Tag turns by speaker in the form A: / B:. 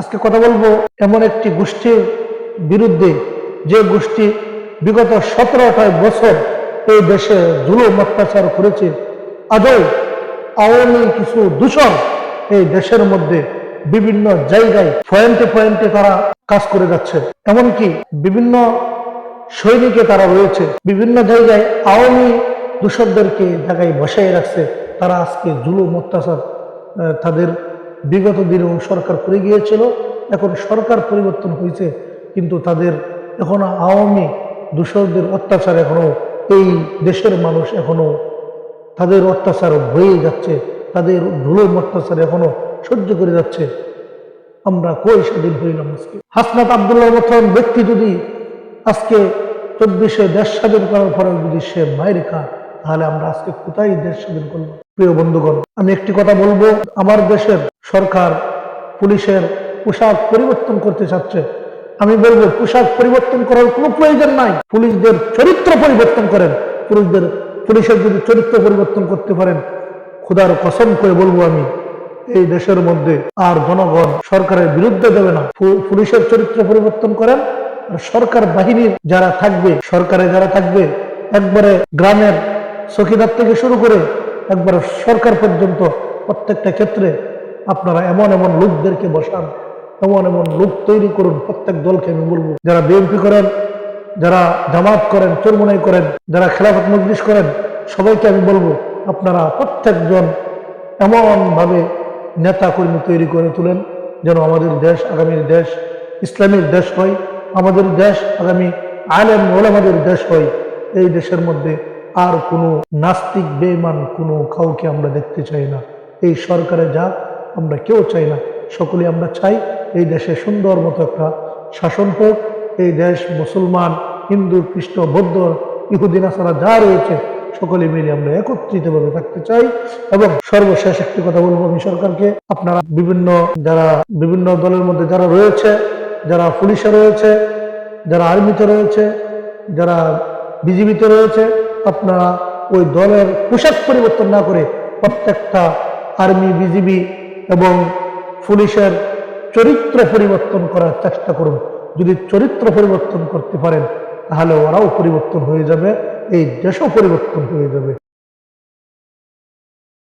A: আজকে কথা বলব এমন একটি গোষ্ঠীর বিরুদ্ধে। যে গোষ্ঠী বিগত সতেরোটা বছর এই দেশে জুলুম অত্যাচার করেছে। আদৌ আওয়ামী কিছু দূষণ এই দেশের মধ্যে বিভিন্ন জায়গায় পয়েন্টে পয়েন্টে তারা কাজ করে যাচ্ছে। এমনকি বিভিন্ন সৈনিকে তারা রয়েছে। বিভিন্ন জায়গায় আওয়ামী দূষকদেরকে জায়গায় বসায় রাখছে। তারা আজকে জুলুম অত্যাচার তাদের বিগত দিনেও সরকার করে গিয়েছিল, এখন সরকার পরিবর্তন হয়েছে, কিন্তু তাদের এখনও আওয়ামী দূষকদের অত্যাচার এখনও এই দেশের মানুষ এখনও তাদের অত্যাচার হয়ে যাচ্ছে, তাদের জুলুম অত্যাচার এখনও সহ্য করে যাচ্ছে। আমরা কই স্বাধীন হইলাম আজকে? হাসনাত আবদুল্লাহ মতন ব্যক্তি যদি আজকে চব্বিশে দেশ স্বাধীন করার পরে যদি সে মায়ের খায় তাহলে আমরা আজকে কোথায় দেশ স্বাধীন করব? প্রিয় বন্ধুগণ, আমি একটি কথা বলব। আমার দেশের সরকার পুলিশের পোশাক পরিবর্তন করতে চাচ্ছে। আমি বলব, পোশাক পরিবর্তন করার কোনো প্রয়োজন নাই। পুলিশদের চরিত্র পরিবর্তন করেন। পুলিশদের, পুলিশের যদি চরিত্র পরিবর্তন করতে পারেন, খুদার কসম করে বলব আমি, এই দেশের মধ্যে আর জনগণ সরকারের বিরুদ্ধে দেবে না। পুলিশের চরিত্র পরিবর্তন করেন সরকার বাহিনীর যারা থাকবে, সরকারে যারা থাকবে, একবারে গ্রামের চকিদার থেকে শুরু করে একবার সরকার পর্যন্ত প্রত্যেকটা ক্ষেত্রে আপনারা এমন এমন লোকদেরকে বসান, এমন এমন লোক তৈরি করুন, প্রত্যেক দলকে আমি বলব। যারা বিএনপি করেন, যারা জামাত করেন, চরমনাই করেন, যারা খেলাফত মজলিস করেন, সবাইকে আমি বলব, আপনারা প্রত্যেকজন এমন ভাবে নেতা কর্মী তৈরি করে তোলেন যেন আমাদের দেশ আগামীর দেশ ইসলামের দেশ হয়, আমাদের দেশ আগামী আলেম ওলামাদের দেশ হয়। এই দেশের মধ্যে আর কোনো নাস্তিক বেমান কোনো কাউকে আমরা দেখতে চাই না। এই সরকারে যা, আমরা কেউ চাই না। সকলে আমরা চাই এই দেশে সুন্দর মতো একটা শাসন হোক। এই দেশ মুসলমান, হিন্দু, খ্রিস্ট, বৌদ্ধ ইহুদিন আসারা যা রয়েছে, সকলে মিলে আমরা একত্রিতভাবে থাকতে চাই এবং সর্বশেষ একটি কথা বলব আমি সরকারকে। আপনারা বিভিন্ন, যারা বিভিন্ন দলের মধ্যে যারা রয়েছে, যারা পুলিশে রয়েছে, যারা আর্মিতে রয়েছে, যারা বিজিবিতে রয়েছে আপনারা ওই দলের পোশাক পরিবর্তন না করে প্রত্যেকটা আর্মি, বিজিবি এবং পুলিশের চরিত্র পরিবর্তন করার চেষ্টা করুন। যদি চরিত্র পরিবর্তন করতে পারেন, তাহলে ওরাও পরিবর্তন হয়ে যাবে, এই দেশও পরিবর্তন হয়ে যাবে।